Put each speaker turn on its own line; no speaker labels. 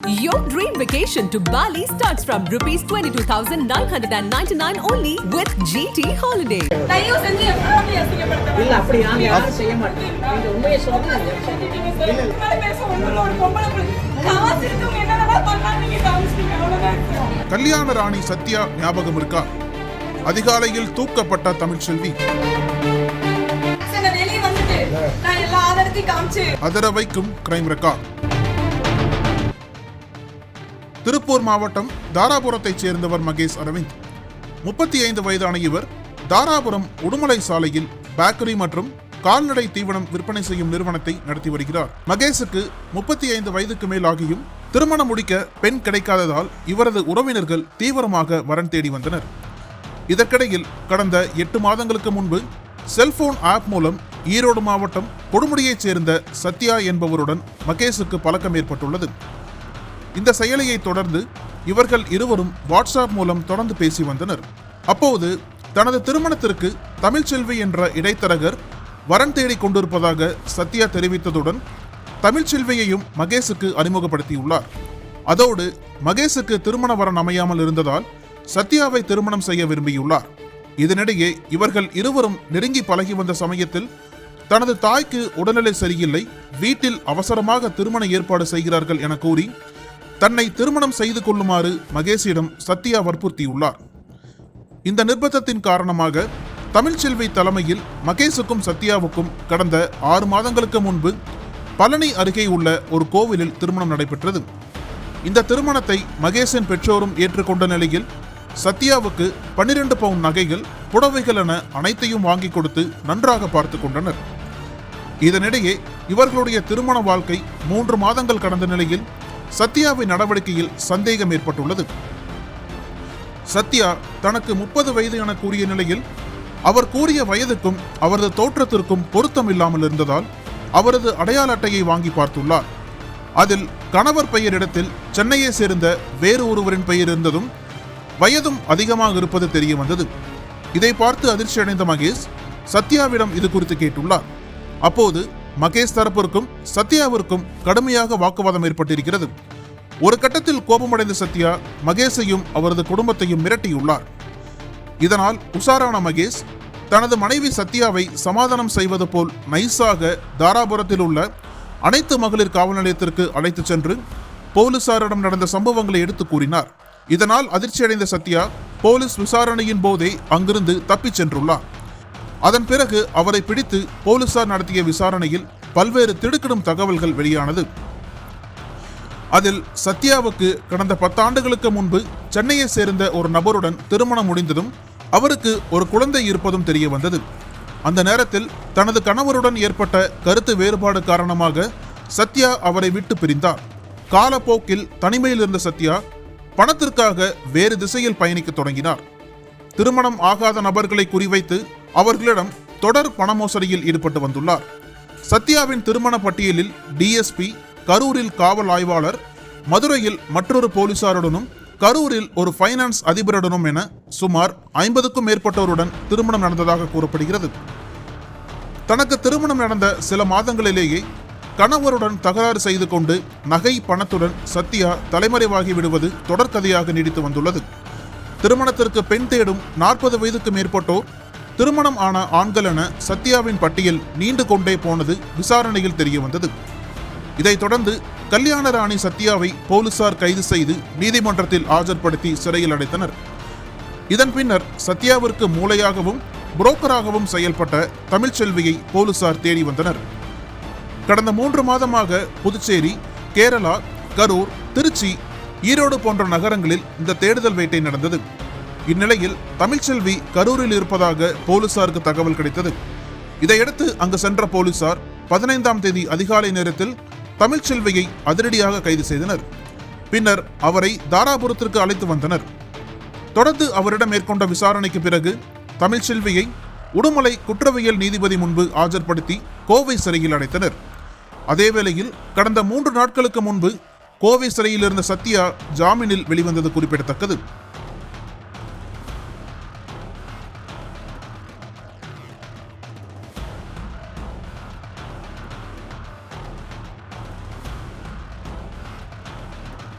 Your dream vacation to Bali starts from rupees 22,999 only with GT Holiday.
கல்யாண ராணி சத்யா ஞாபகம் இருக்கா? அதிகாலையில் தூக்கப்பட்ட
ஆதாரத்தையும் காமிச்சு
அதர வைக்கும் கிரைம் ரெக்கார்ட் திருப்பூர் மாவட்டம் தாராபுரத்தைச் சேர்ந்தவர் மகேஷ் அரவிந்த். முப்பத்தி ஐந்து வயதான இவர் தாராபுரம் உடுமலை சாலையில் பேக்கரி மற்றும் கால்நடை தீவனம் விற்பனை செய்யும் நிறுவனத்தை நடத்தி வருகிறார். மகேஷுக்கு முப்பத்தி ஐந்து வயதுக்கு மேல் ஆகியும் திருமணம் முடிக்க பெண் கிடைக்காததால் இவரது உறவினர்கள் தீவிரமாக வரன் தேடி வந்தனர். இதற்கிடையில் கடந்த எட்டு மாதங்களுக்கு முன்பு செல்போன் ஆப் மூலம் ஈரோடு மாவட்டம் கொடுமுடியைச் சேர்ந்த சத்யா என்பவருடன் மகேஷுக்கு பழக்கம் ஏற்பட்டுள்ளது. இந்த செயலியை தொடர்ந்து இவர்கள் இருவரும் வாட்ஸ்அப் மூலம் தொடர்ந்து பேசி வந்தனர். அப்போது தனது திருமணத்திற்கு தமிழ்ச்செல்வி என்ற இடைத்தரகர் வரன் தேடி கொண்டிருப்பதாக சத்யா தெரிவித்ததுடன் தமிழ்ச்செல்வியையும் மகேஷுக்கு அறிமுகப்படுத்தியுள்ளார். அதோடு மகேஷுக்கு திருமண வரன் அமையாமல் இருந்ததால் சத்யாவை திருமணம் செய்ய விரும்பியுள்ளார். இதனிடையே இவர்கள் இருவரும் நெருங்கி பழகி வந்த சமயத்தில் தனது தாய்க்கு உடல்நிலை சரியில்லை வீட்டில் அவசரமாக திருமண ஏற்பாடு செய்கிறார்கள் என கூறி தன்னை திருமணம் செய்து கொள்ளுமாறு மகேஷிடம் சத்யா வற்புறுத்தியுள்ளார். இந்த நிர்பந்தத்தின் காரணமாக தமிழ்ச்செல்வி தலைமையில் மகேஷுக்கும் சத்யாவுக்கும் கடந்த ஆறு மாதங்களுக்கு முன்பு பழனி அருகே உள்ள ஒரு கோவிலில் திருமணம் நடைபெற்றது. இந்த திருமணத்தை மகேஷின் பெற்றோரும் ஏற்றுக்கொண்ட நிலையில் சத்யாவுக்கு பன்னிரண்டு பவுன் நகைகள் புடவைகள் என அனைத்தையும் வாங்கி கொடுத்து நன்றாக பார்த்து கொண்டனர். இதனிடையே இவர்களுடைய திருமண வாழ்க்கை மூன்று மாதங்கள் கடந்த நிலையில் சத்யாவின் நடவடிக்கையில் சந்தேகம் ஏற்பட்டுள்ளது. சத்யா தனக்கு முப்பது வயது என கூறிய நிலையில் அவர் கூறிய வயதுக்கும் அவரது தோற்றத்திற்கும் பொருத்தம் இல்லாமல் இருந்ததால் அவரது அடையாள அட்டையை வாங்கி பார்த்துள்ளார். அதில் கணவர் பெயர் இடத்தில் சென்னையை சேர்ந்த வேறு ஒருவரின் பெயர் இருந்ததும் வயதும் அதிகமாக இருப்பது தெரிய வந்தது. இதை பார்த்து அதிர்ச்சி அடைந்த மகேஷ் சத்யாவிடம் இது குறித்து கேட்டுள்ளார். அப்போது மகேஷ் தரப்பிற்கும் சத்யாவிற்கும் கடுமையாக வாக்குவாதம் ஏற்பட்டிருக்கிறது. ஒரு கட்டத்தில் கோபமடைந்த சத்யா மகேஷையும் அவரது குடும்பத்தையும் மிரட்டியுள்ளார். இதனால் உஷாரான மகேஷ் தனது மனைவி சத்யாவை சமாதானம் செய்வது போல் நைஸாக தாராபுரத்தில் உள்ள அனைத்து மகளிர் காவல் நிலையத்திற்கு அழைத்துச் சென்று போலீசாரிடம் நடந்த சம்பவங்களை எடுத்து கூறினார். இதனால் அதிர்ச்சியடைந்த சத்யா போலீஸ் விசாரணையின் போதே அங்கிருந்து தப்பிச் சென்றுள்ளார். அதன் பிறகு அவரை பிடித்து போலீசார் நடத்திய விசாரணையில் பல்வேறு திடுக்கிடும் தகவல்கள் வெளியானது. அதில் சத்யாவுக்கு கடந்த பத்தாண்டுகளுக்கு முன்பு சென்னையை சேர்ந்த ஒரு நபருடன் திருமணம் முடிந்ததும் அவருக்கு ஒரு குழந்தை இருப்பதும் தெரிய வந்தது அந்த நேரத்தில் தனது கணவருடன் ஏற்பட்ட கருத்து வேறுபாடு காரணமாக சத்யா அவரை விட்டு பிரிந்தார் காலப்போக்கில் தனிமையில் இருந்த சத்யா பணத்திற்காக வேறு திசையில் பயணிக்க தொடங்கினார். திருமணம் ஆகாத நபர்களை குறிவைத்து அவர்களிடம் தொடர் பண மோசடியில் ஈடுபட்டு வந்துள்ளார். சத்யாவின் திருமண பட்டியலில் டிஎஸ்பி கரூரில் காவல் ஆய்வாளர் மதுரையில் மற்றொரு போலீசாருடனும் கரூரில் ஒரு ஃபைனான்ஸ் அதிபருடனும் என சுமார் ஐம்பதுக்கும் மேற்பட்டோருடன் திருமணம் நடந்ததாக கூறப்படுகிறது. தனக்கு திருமணம் நடந்த சில மாதங்களிலேயே கணவருடன் தகராறு செய்து கொண்டு நகை பணத்துடன் சத்யா தலைமறைவாகி விடுவது தொடர்கதையாக நீடித்து வந்துள்ளது. திருமணத்திற்கு பெண் தேடும் நாற்பது வயதுக்கு மேற்பட்டோர் திருமணம் ஆன ஆண்கள் என சத்யாவின் பட்டியல் நீண்டு கொண்டே போனது விசாரணையில் தெரிய வந்தது. இதைத் தொடர்ந்து கல்யாண ராணி சத்யாவை போலீசார் கைது செய்து நீதிமன்றத்தில் ஆஜர்படுத்தி சிறையில் அடைத்தனர். இதன் பின்னர் சத்யாவிற்கு மூளையாகவும் புரோக்கராகவும் செயல்பட்ட தமிழ்ச்செல்வியை போலீசார் தேடி வந்தனர். கடந்த மூன்று மாதமாக புதுச்சேரி கேரளா கரூர் திருச்சி ஈரோடு போன்ற நகரங்களில் இந்த தேடுதல் வேட்டை நடந்தது. இந்நிலையில் தமிழ்ச்செல்வி கரூரில் இருப்பதாக போலீசாருக்கு தகவல் கிடைத்தது. இதையடுத்து அங்கு சென்ற போலீசார் பதினைந்தாம் தேதி அதிகாலை நேரத்தில் தமிழ்ச்செல்வியை அதிரடியாக கைது செய்தனர். பின்னர் அவரை தாராபுரத்திற்கு அழைத்து வந்தனர். தொடர்ந்து அவரிடம் மேற்கொண்ட விசாரணைக்கு பிறகு தமிழ்ச்செல்வியை உடுமலை குற்றவியல் நீதிபதி முன்பு ஆஜர்படுத்தி கோவை சிறையில் அடைத்தனர். அதேவேளையில் கடந்த மூன்று நாட்களுக்கு முன்பு கோவை சிறையில் இருந்த சத்யா ஜாமீனில் வெளிவந்தது குறிப்பிடத்தக்கது.